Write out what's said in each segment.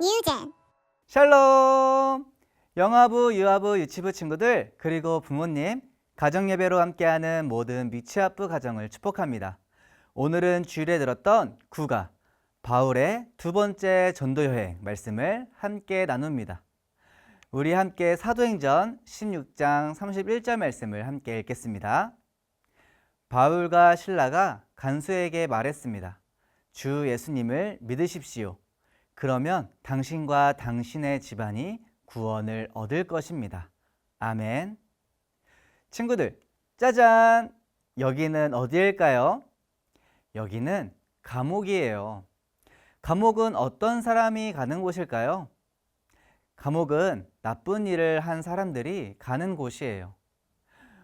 뉴젠 샬롬! 영화부, 유아부, 유치부 친구들, 그리고 부모님, 가정 예배로 함께하는 모든 미취학부 가정을 축복합니다. 오늘은 주일에 들었던 구가 바울의 두 번째 전도 여행 말씀을 함께 나눕니다. 우리 함께 사도행전 16장 31절 말씀을 함께 읽겠습니다. 바울과 신라가 간수에게 말했습니다. 주 예수님을 믿으십시오. 그러면 당신과 당신의 집안이 구원을 얻을 것입니다. 아멘. 친구들, 짜잔! 여기는 어디일까요? 여기는 감옥이에요. 감옥은 어떤 사람이 가는 곳일까요? 감옥은 나쁜 일을 한 사람들이 가는 곳이에요.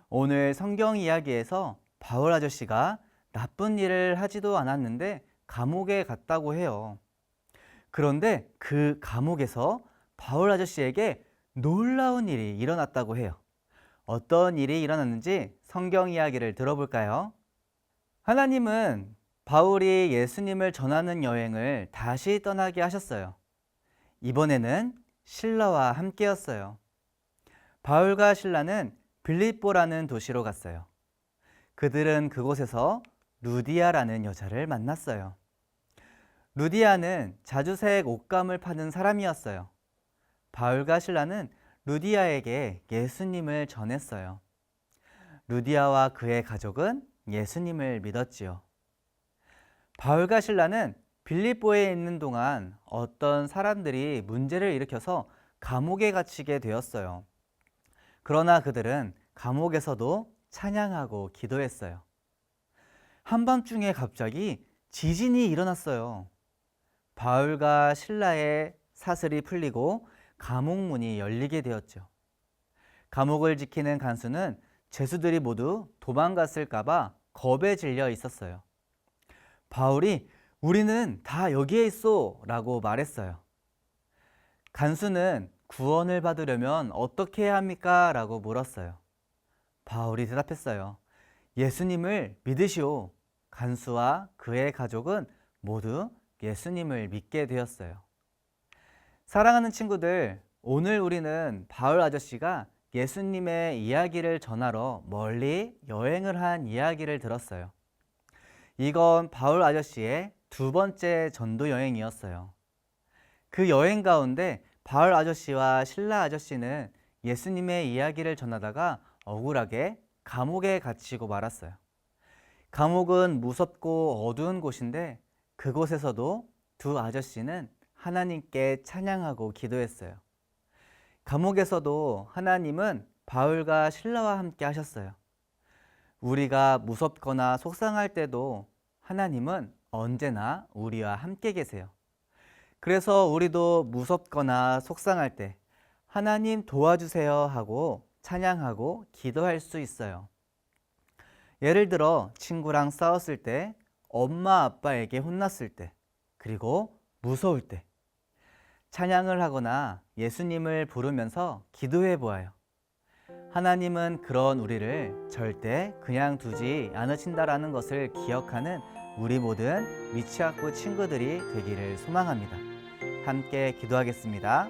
오늘 성경 이야기에서 바울 아저씨가 나쁜 일을 하지도 않았는데 감옥에 갔다고 해요. 그런데 그 감옥에서 바울 아저씨에게 놀라운 일이 일어났다고 해요. 어떤 일이 일어났는지 성경 이야기를 들어볼까요? 하나님은 바울이 예수님을 전하는 여행을 다시 떠나게 하셨어요. 이번에는 신라와 함께였어요. 바울과 신라는 빌립보라는 도시로 갔어요. 그들은 그곳에서 루디아라는 여자를 만났어요. 루디아는 자주색 옷감을 파는 사람이었어요. 바울과 신라는 루디아에게 예수님을 전했어요. 루디아와 그의 가족은 예수님을 믿었지요. 바울과 신라는 빌립보에 있는 동안 어떤 사람들이 문제를 일으켜서 감옥에 갇히게 되었어요. 그러나 그들은 감옥에서도 찬양하고 기도했어요. 한밤중에 갑자기 지진이 일어났어요. 바울과 신라의 사슬이 풀리고 감옥 문이 열리게 되었죠. 감옥을 지키는 간수는 죄수들이 모두 도망갔을까봐 겁에 질려 있었어요. 바울이 우리는 다 여기에 있어 라고 말했어요. 간수는 구원을 받으려면 어떻게 해야 합니까? 라고 물었어요. 바울이 대답했어요. 예수님을 믿으시오. 간수와 그의 가족은 모두 예수님을 믿게 되었어요. 사랑하는 친구들, 오늘 우리는 바울 아저씨가 예수님의 이야기를 전하러 멀리 여행을 한 이야기를 들었어요. 이건 바울 아저씨의 두 번째 전도 여행이었어요. 그 여행 가운데 바울 아저씨와 신라 아저씨는 예수님의 이야기를 전하다가 억울하게 감옥에 갇히고 말았어요. 감옥은 무섭고 어두운 곳인데 그곳에서도 두 아저씨는 하나님께 찬양하고 기도했어요. 감옥에서도 하나님은 바울과 신라와 함께 하셨어요. 우리가 무섭거나 속상할 때도 하나님은 언제나 우리와 함께 계세요. 그래서 우리도 무섭거나 속상할 때 하나님 도와주세요 하고 찬양하고 기도할 수 있어요. 예를 들어 친구랑 싸웠을 때, 엄마 아빠에게 혼났을 때, 그리고 무서울 때 찬양을 하거나 예수님을 부르면서 기도해 보아요. 하나님은 그런 우리를 절대 그냥 두지 않으신다라는 것을 기억하는 우리 모든 미치학부 친구들이 되기를 소망합니다. 함께 기도하겠습니다.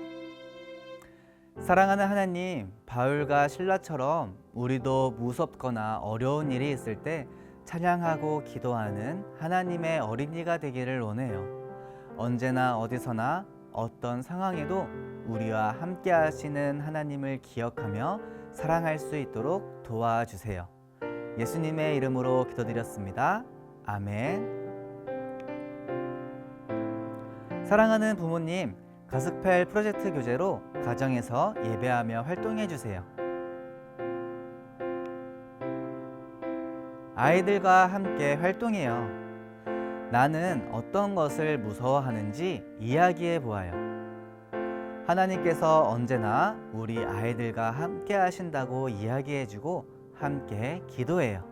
사랑하는 하나님, 바울과 신라처럼 우리도 무섭거나 어려운 일이 있을 때 찬양하고 기도하는 하나님의 어린이가 되기를 원해요. 언제나 어디서나 어떤 상황에도 우리와 함께 하시는 하나님을 기억하며 사랑할 수 있도록 도와주세요. 예수님의 이름으로 기도드렸습니다. 아멘. 사랑하는 부모님, 가스펠 프로젝트 교재로 가정에서 예배하며 활동해 주세요. 아이들과 함께 활동해요. 나는 어떤 것을 무서워하는지 이야기해 보아요. 하나님께서 언제나 우리 아이들과 함께 하신다고 이야기해 주고 함께 기도해요.